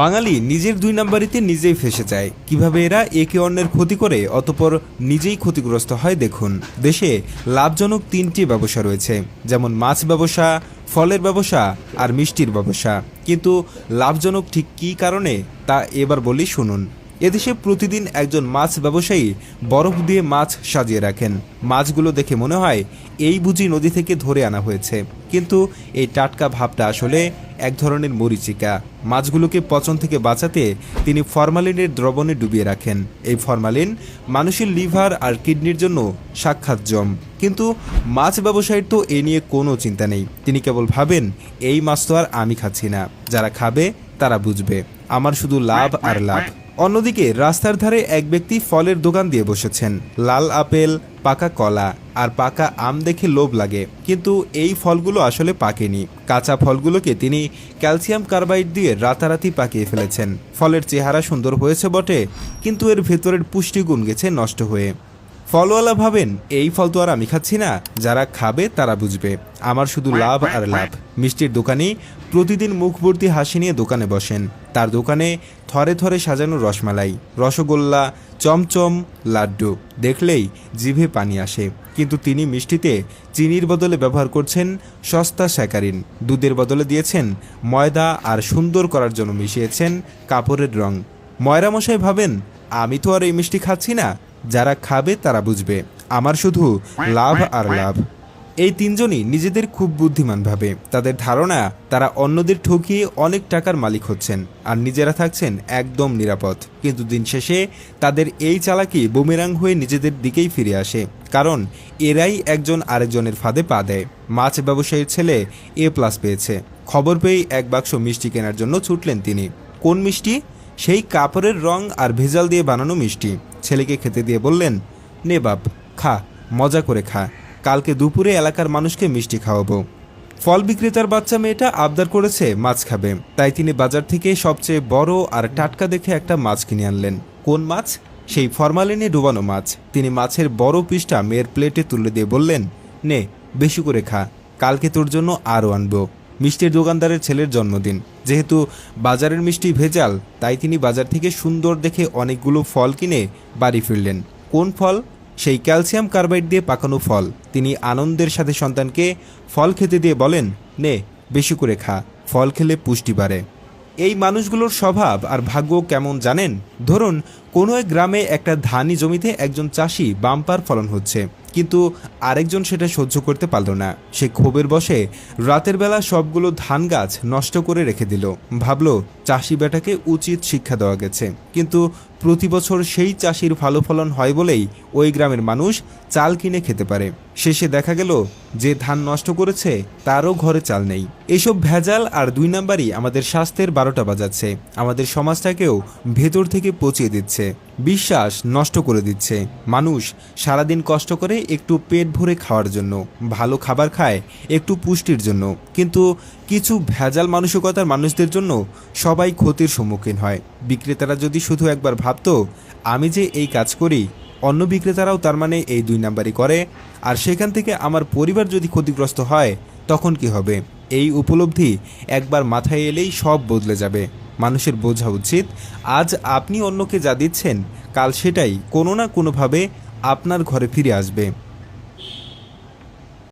বাঙালি নিজের দুই নাম্বারিতে নিজেই ফেসে যায়। কীভাবে এরা একে অন্যের ক্ষতি করে, অতপর নিজেই ক্ষতিগ্রস্ত হয় দেখুন। দেশে লাভজনক তিনটি ব্যবসা রয়েছে, যেমন মাছ ব্যবসা, ফলের ব্যবসা আর মিষ্টির ব্যবসা। কিন্তু লাভজনক ঠিক কী কারণে, তা এবার বলি শুনুন। এদেশে প্রতিদিন একজন মাছ ব্যবসায়ী বরফ দিয়ে মাছ সাজিয়ে রাখেন। মাছগুলো দেখে মনে হয় এই বুঝি নদী থেকে ধরে আনা হয়েছে। কিন্তু এই টাটকা ভাবটা আসলে এক ধরনের মরিচিকা। মাছগুলোকে পচন থেকে বাঁচাতে তিনি ফরমালিনের দ্রবণে ডুবিয়ে রাখেন। এই ফরমালিন মানুষের লিভার আর কিডনির জন্য সাক্ষাৎ জম। কিন্তু মাছ ব্যবসায়ীর তো এ নিয়ে কোনো চিন্তা নেই। তিনি কেবল ভাবেন, এই মাছ তো আর আমি খাচ্ছি না। যারা খাবে, তারা বুঝবে। আমার শুধু লাভ আর লাভ। অন্যদিকে রাস্তার ধারে এক ব্যক্তি ফলের দোকান দিয়ে বসেছেন। লাল আপেল, পাকা কলা আর পাকা আম দেখে লোভ লাগে। কিন্তু এই ফলগুলো আসলে পাকেনি। কাঁচা ফলগুলোকে তিনি ক্যালসিয়াম কার্বাইড দিয়ে রাতারাতি পাকিয়ে ফেলেছেন। ফলের চেহারা সুন্দর হয়েছে বটে, কিন্তু এর ভেতরের পুষ্টিগুণ গেছে নষ্ট হয়ে। ফলওয়ালা ভাবেন, এই ফল তো আর আমি খাচ্ছি না। যারা খাবে তারা বুঝবে। আমার শুধু লাভ আর লাভ। মিষ্টির দোকানি প্রতিদিন মুখভর্তি হাসি নিয়ে দোকানে বসেন। তার দোকানে থরে থরে সাজানো রসমালাই, রসগোল্লা, চমচম, লাড্ডু। দেখলেই জিভে পানি আসে। কিন্তু তিনি মিষ্টিতে চিনির বদলে ব্যবহার করছেন সস্তা স্যাকারিন। দুধের বদলে দিয়েছেন ময়দা আর সুন্দর করার জন্য মিশিয়েছেন কাপড়ের রং। ময়রা মশাই ভাবেন, আমি তো আর এই মিষ্টি খাচ্ছি না। যারা খাবে তারা বুঝবে। আমার শুধু লাভ আর লাভ। এই তিনজনই নিজেদের খুব বুদ্ধিমান ভাবে তাদের ধারণা, তারা অন্যদের ঠকিয়ে অনেক টাকার মালিক হচ্ছেন আর নিজেরা থাকছেন একদম নিরাপদ। কিন্তু দিন শেষে তাদের এই চালাকি বুমেরাং হয়ে নিজেদের দিকেই ফিরে আসে। কারণ এরাই একজন আরেকজনের ফাঁদে পা দেয়। মাছ ব্যবসায়ীর ছেলে এ প্লাস পেয়েছে। খবর পেয়েই এক বাক্স মিষ্টি কেনার জন্য ছুটলেন তিনি। কোন মিষ্টি? সেই কাপড়ের রং আর ভেজাল দিয়ে বানানো মিষ্টি। ছেলেকে খেতে দিয়ে বললেন, নে বাপ, খা, মজা করে খা। কালকে দুপুরে এলাকার মানুষকে মিষ্টি খাওয়াবো। ফল বিক্রেতার বাচ্চা মেয়েটা আবদার করেছে মাছ খাবে। তাই তিনি বাজার থেকে সবচেয়ে বড় আর টাটকা দেখে একটা মাছ কিনে আনলেন। কোন মাছ? সেই ফরমালিনে ডুবানো মাছ। তিনি মাছের বড় পিসটা মেয়ের প্লেটে তুলে দিয়ে বললেন, নে, বেশি করে খা। কালকে তোর জন্য আরও আনব। মিষ্টির দোকানদারের ছেলের জন্মদিন। যেহেতু বাজারের মিষ্টি ভেজাল, তাই তিনি বাজার থেকে সুন্দর দেখে অনেকগুলো ফল কিনে বাড়ি ফিরলেন। কোন ফল? সেই ক্যালসিয়াম কার্বাইড দিয়ে পাকানো ফল। তিনি আনন্দের সাথে সন্তানকে ফল খেতে দিয়ে বলেন, নে, বেশি করে খা, ফল খেলে পুষ্টি বাড়ে। এই মানুষগুলোর স্বভাব আর ভাগ্য কেমন জানেন? ধরুন, কোনো এক গ্রামে একটা ধানি জমিতে একজন চাষি বাম্পার ফলন হচ্ছে, কিন্তু আরেকজন সেটা সহ্য করতে পারল না। সে ক্ষোভের বসে রাতের বেলা সবগুলো ধান গাছ নষ্ট করে রেখে দিল। ভাবল, চাষি বেটাকে উচিত শিক্ষা দেওয়া গেছে। কিন্তু প্রতি বছর সেই চাষির ভালো ফলন হয় বলেই ওই গ্রামের মানুষ চাল কিনে খেতে পারে। শেষে দেখা গেল যে ধান নষ্ট করেছে, তারও ঘরে চাল নেই। এইসব ভেজাল আর দুই নাম্বারই আমাদের স্বাস্থ্যের বারোটা বাজাচ্ছে। আমাদের সমাজটাকেও ভেতর থেকে পচিয়ে দিচ্ছে। বিশ্বাস নষ্ট করে দিচ্ছে। মানুষ সারাদিন কষ্ট করে একটু পেট ভরে খাওয়ার জন্য, ভালো খাবার খায় একটু পুষ্টির জন্য। কিন্তু কিছু ভেজাল মানসিকতার মানুষদের জন্য সবাই ক্ষতির সম্মুখীন হয়। বিক্রেতারা যদি শুধু একবার ভাবতো, আমি যে এই কাজ করি, অন্য বিক্রেতারাও তার মানে এই দুই নাম্বারই করে, আর সেখান থেকে আমার পরিবার যদি ক্ষতিগ্রস্ত হয়, তখন কি হবে? এই উপলব্ধি একবার মাথায় এলেই সব বদলে যাবে। মানুষের বোঝা উচিত, আজ আপনি অন্যকে যা দিচ্ছেন, কাল সেটাই কোনো না কোনোভাবে আপনার ঘরে ফিরে আসবে।